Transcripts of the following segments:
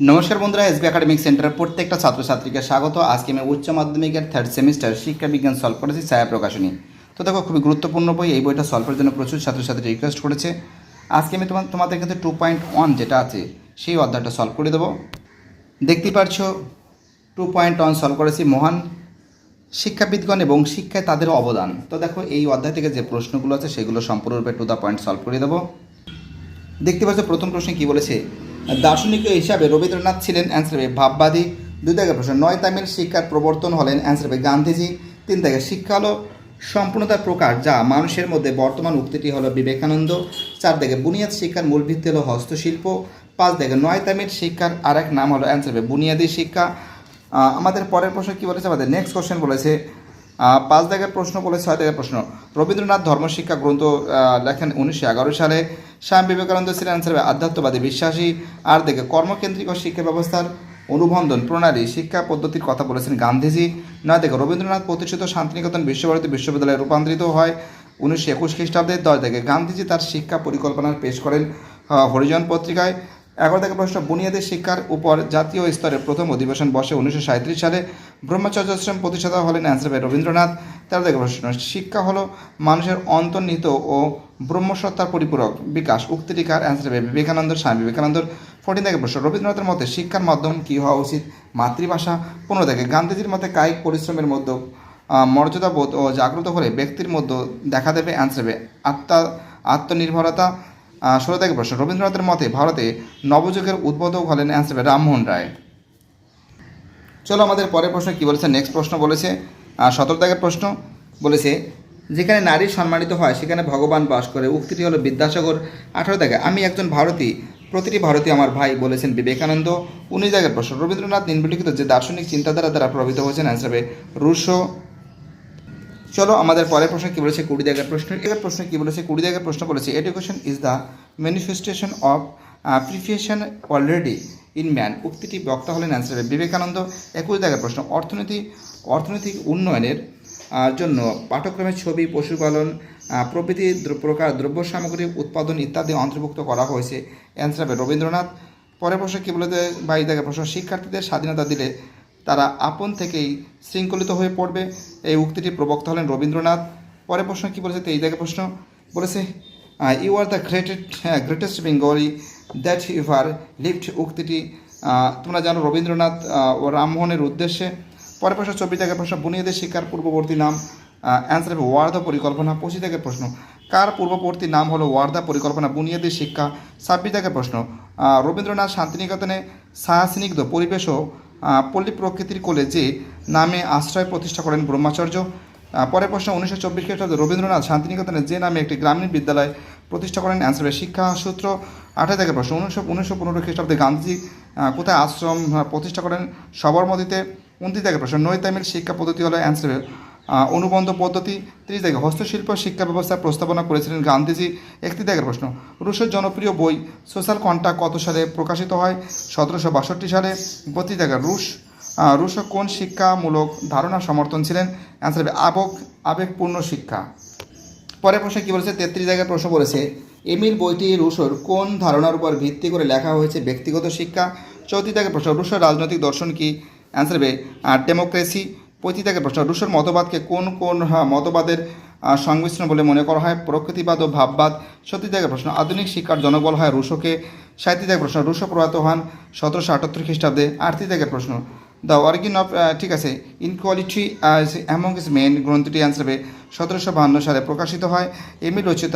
নমস্কার বন্ধুরা SB academic সেন্টারের প্রত্যেকটা ছাত্রছাত্রীকে স্বাগত। আজকে আমি উচ্চ মাধ্যমিকের থার্ড সেমিস্টার শিক্ষা বিজ্ঞান সলভ করেছি ছায়া প্রকাশনী তো দেখো, খুবই গুরুত্বপূর্ণ বই, এই বইটা সলভ করার জন্য প্রচুর ছাত্রছাত্রী রিকোয়েস্ট করেছে। আজকে আমি তোমার তোমাদের কাছে টু পয়েন্ট ওয়ান যেটা আছে, সেই অধ্যায়টা সলভ করে দেবো। দেখতেই পারছ টু পয়েন্ট ওয়ান সলভ করেছি মহান শিক্ষাবিদগণ এবং শিক্ষায় তাদের অবদান। তো দেখো, এই অধ্যায় থেকে যে প্রশ্নগুলো আছে, সেগুলো সম্পূর্ণরূপে টু দ্য পয়েন্ট সলভ করে দেবো। দেখতে পাচ্ছ প্রথম প্রশ্নে কি বলেছে? দার্শনিক হিসাবে রবীন্দ্রনাথ ছিলেন অ্যান্সার হবে ভাববাদী। দুই দাগের প্রশ্ন, নয় তামিল শিক্ষার প্রবর্তন হলেন অ্যান্সার হবে গান্ধীজি। তিন দাগে শিক্ষা হলো সম্পূর্ণতার প্রকার যা মানুষের মধ্যে বর্তমান উক্তিটি হলো বিবেকানন্দ। চার দাগে বুনিয়াদ শিক্ষার মূল ভিত্তি হলো হস্তশিল্প। পাঁচ দাগে নয় তামিল শিক্ষার আরেক নাম হলো অ্যান্সার হবে বুনিয়াদী শিক্ষা। আমাদের পরের প্রশ্ন কি বলেছে? আমাদের নেক্সট কোশ্চেন বলেছে পাঁচ দাগের প্রশ্ন বলে ছয় দাগের প্রশ্ন। রবীন্দ্রনাথ ধর্মশিক্ষা গ্রন্থ লেখেন উনিশশো এগারো সালে। স্বামী বিবেকানন্দ ছিলেন আনসার আধ্যাত্মবাদী বিশ্বাসী। আর দেখে কর্মকেন্দ্রিক শিক্ষা ব্যবস্থার অনুবন্ধন প্রণালী, শিক্ষা পদ্ধতির কথা বলেছেন গান্ধীজি। নয় দেখে রবীন্দ্রনাথ প্রতিষ্ঠিত শান্তিনিকেতন বিশ্বভারতী বিশ্ববিদ্যালয়ে রূপান্তরিত হয় উনিশশো একুশ খ্রিস্টাব্দে। দশ থেকে গান্ধীজি তার শিক্ষা পরিকল্পনা পেশ করেন হরিজন পত্রিকায়। এগারো থেকে প্রশ্ন বুনিয়াদী শিক্ষার উপর জাতীয় স্তরে প্রথম অধিবেশন বসে উনিশশো সালে ব্রহ্মচর্যাশ্রম প্রতিষ্ঠাতা হলেন অ্যান্সার বাই রবীন্দ্রনাথ। তেরো থেকে প্রশ্ন শিক্ষা হলো মানুষের অন্তর্নিহিত ও ব্রহ্মসত্তার পরিপূরক বিকাশ উক্তিটি কার অ্যান্সার হবে বিবেকানন্দ, স্বামী বিবেকানন্দর ফোরটিন থেকে প্রশ্ন রবীন্দ্রনাথের মতে শিক্ষার মাধ্যম কী হওয়া উচিত? মাতৃভাষা। পনেরো থেকে গান্ধীজির মতে কায়িক পরিশ্রমের মধ্যে মর্যাদাবোধ ও জাগ্রত হলে ব্যক্তির মধ্যে দেখা দেবে অ্যান্সার আত্মা, আত্মনির্ভরতা। ষোলো থেকে প্রশ্ন। রবীন্দ্রনাথের মতে ভারতে নবযুগের উদ্বোধক হলেন অ্যান্সার রামমোহন রায়। চলো আমাদের পরের প্রশ্ন কি বলেছে? নেক্সট প্রশ্ন বলেছে সতেরো দাগের প্রশ্ন বলেছে, যেখানে নারী সম্মানিত হয়, সেখানে ভগবান বাস করে। উক্তিটি হলো বিদ্যাসাগর আঠারো দাগে আমি একজন ভারতী, প্রতিটি ভারতী আমার ভাই, বলেছেন বিবেকানন্দ। উনিশ দাগের প্রশ্ন, রবীন্দ্রনাথ নিম্নলিখিত যে দার্শনিক চিন্তাধারা দ্বারা প্রভাবিত হয়েছেন? অ্যান্সার হবে রুশো। চলো আমাদের পরের প্রশ্ন কি বলেছে? কুড়ি দাগের প্রশ্ন। এর প্রশ্ন কি বলেছে? কুড়ি দাগের প্রশ্ন বলেছে education is the manifestation of perfection already in man উক্তিটি বক্তা হলেন অ্যান্সার বিবেকানন্দ, একুশ দাগের প্রশ্ন, অর্থনীতি, অর্থনৈতিক উন্নয়নের জন্য পাঠ্যক্রমের ছবি, পশুপালন প্রভৃতি প্রকার দ্রব্য সামগ্রী, উৎপাদন ইত্যাদি অন্তর্ভুক্ত করা হয়েছে। অ্যান্সার হবে রবীন্দ্রনাথ। পরের প্রশ্ন কী বলে বাইশ দাগের প্রশ্ন, শিক্ষার্থীদের স্বাধীনতা দিলে তারা আপন থেকেই শৃঙ্খলিত হয়ে পড়বে। এই উক্তিটি প্রবক্তা হলেন রবীন্দ্রনাথ। পরের প্রশ্ন কী বলেছে? তেইশ দাগের প্রশ্ন বলেছে you are the great greatest Bengali that you are lived উক্তিটি তোমরা জানো রবীন্দ্রনাথ ও রামমোহনের উদ্দেশ্যে। পরের প্রশ্ন চব্বিশ দাগের প্রশ্ন বুনিয়াদের শিক্ষার পূর্ববর্তী নাম? অ্যান্সার হবে ওয়ার্ধা পরিকল্পনা। পঁচিশ দাগের প্রশ্ন কার পূর্ববর্তী নাম হলো ওয়ার্দা পরিকল্পনা? বুনিয়াদী শিক্ষা। ছাব্বিশ দাগের প্রশ্ন রবীন্দ্রনাথ শান্তিনিকেতনে ছায়াস্নিগ্ধ পরিবেশ ও আহ, পল্লী প্রকৃতির কোলে যে নামে আশ্রয় প্রতিষ্ঠা করেন ব্রহ্মাচার্য। পরের প্রশ্ন, উনিশশো চব্বিশ খ্রিস্টাব্দে রবীন্দ্রনাথ শান্তিনিকেতনে যে নামে একটি গ্রামীণ বিদ্যালয় প্রতিষ্ঠা করেন অ্যান্সার শিক্ষা সূত্র। আঠাশ থেকে প্রশ্ন, উনিশশো উনিশশো পনেরো খ্রিস্টাব্দে গান্ধীজি কোথায় আশ্রম প্রতিষ্ঠা করেন সবরমতিতে? উনত্রিশ থেকে প্রশ্ন, নৈতামিল শিক্ষা পদ্ধতি হলো অ্যান্সার অনুবন্ধ পদ্ধতি, ত্রিশ থেকে হস্তশিল্প শিক্ষা ব্যবস্থা প্রস্তাবনা করেছিলেন গান্ধীজি। একত্রিশ থেকে প্রশ্ন, রুশের জনপ্রিয় বই সোশ্যাল কন্ট্যাক্ট কত সালে প্রকাশিত হয়? সতেরোশো বাষট্টি সালে বত্রিশ থেকে রুশ রুশো কোন শিক্ষামূলক ধারণা সমর্থন ছিলেন? অ্যান্সার হবে আবেগ আবেগপূর্ণ শিক্ষা। পরের প্রশ্নে কী বলেছে? তেত্রিশ জায়গায় প্রশ্ন বলেছে, এমিল বইটি রুশোর কোন ধারণার উপর ভিত্তি করে লেখা হয়েছে ব্যক্তিগত শিক্ষা? চৌত্রিশ জায়গায় প্রশ্ন, রুশোর রাজনৈতিক দর্শন কি? অ্যান্সার হবে ডেমোক্রেসি পঁয়ত্রিশ প্রশ্ন। রুশোর মতবাদকে কোন কোন মতবাদের সংমিশ্রণ বলে মনে করা হয়? প্রকৃতিবাদ ও ভাববাদ সত্যি প্রশ্ন। আধুনিক শিক্ষার জনবল বলা হয় রুশোকে। জায়গায় প্রশ্ন। রুশো প্রয়াত হন সতেরোশো আটাত্তর খ্রিস্টাব্দে। জায়গায় প্রশ্ন। দ্য অরিজিন অফ ঠিক আছে ইনকোয়ালিটি অ্যামং ইস মেন গ্রন্থটি অ্যান্সার হবে সতেরোশো বাহান্ন সালে প্রকাশিত হয়। এমি রচিত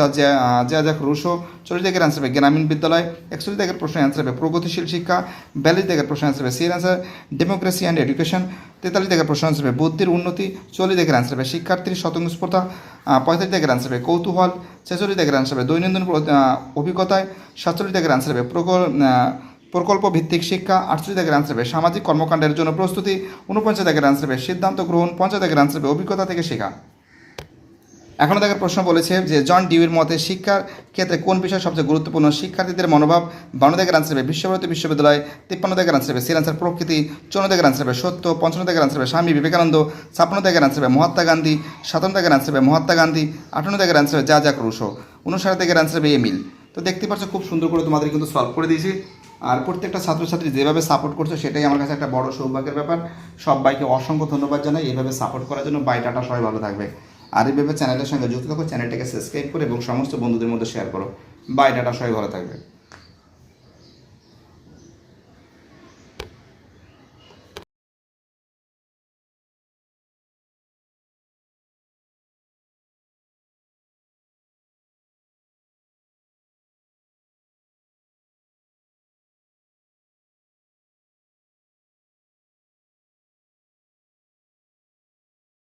যাক রুশো। চল্লিশ থেকে অ্যান্সার হবে গ্রামীণ বিদ্যালয়। একচল্লিশ থেকে প্রশ্ন অ্যান্সার হবে প্রগতিশীল শিক্ষা। বিয়াল্লিশ থেকে প্রশ্ন অ্যান্সার হবে সির অ্যান্সার ডেমোক্রেসি অ্যান্ড এডুকেশন তেতাল্লিশ থেকে প্রশ্ন অ্যান্সার হবে বুদ্ধির উন্নতি। চল্লিশ থেকে অ্যান্সার হবে শিক্ষার্থীর স্বতঃস্ফূর্তা পঁয়তাল্লিশ থেকে অ্যান্সার হবে কৌতূহল। ছেচল্লিশ থেকে অ্যান্সার হবে দৈনন্দিন অভিজ্ঞতায়। সাতচল্লিশ থেকে অ্যান্সার হবে প্রকল প্রকল্প ভিত্তিক শিক্ষা থেকে অ্যান্সার হবে সামাজিক কর্মকাণ্ডের জন্য প্রস্তুতি উনপঞ্চাশ থেকে অ্যান্সার হবে সিদ্ধান্ত গ্রহণ পঞ্চাশ অ্যান্সার হবে অভিজ্ঞতা থেকে শেখা এখনও দেখার প্রশ্ন বলেছে যে জন ডিউর মতে শিক্ষার ক্ষেত্রে কোন বিষয় সবচেয়ে গুরুত্বপূর্ণ শিক্ষার্থীদের মনোভাব বান্ন থেকে আনসার হবে বিশ্বভারতী বিশ্ববিদ্যালয় তিপ্পান্ন থেকে আনসার হবে সির আনসার প্রকৃতি চৌন্ন থেকে আনসার হবে সত্য পঞ্চান্ন থেকে আনসার হবে স্বামী বিবেকানন্দ ছাপ্পান্ন থেকে আনসার মহাত্মা গান্ধী সাতান্ন থেকে আনসার হবে মহাত্মা গান্ধী আটান্ন থেকে আনসার যা যাক রুশো উনষাট থেকে আনসার হবে এমিল তো দেখতে পাচ্ছ খুব সুন্দর করে তোমাদের কিন্তু সলভ করে দিয়েছি আর প্রত্যেকটা ছাত্রছাত্রী যেভাবে সাপোর্ট করছে, সেটাই আমার কাছে একটা বড় সৌভাগ্যের ব্যাপার। সবাইকে অসংখ্য ধন্যবাদ জানাই এইভাবে সাপোর্ট করার জন্য। বাই টাটা সবাই ভালো থাকবে। আর এইভাবে চ্যানেলের সঙ্গে যুক্ত থাকো, চ্যানেলটাকে সাবস্ক্রাইব করো এবং সমস্ত বন্ধুদের মধ্যে শেয়ার করো। বাই টাটা সবাই ভালো থাকবে।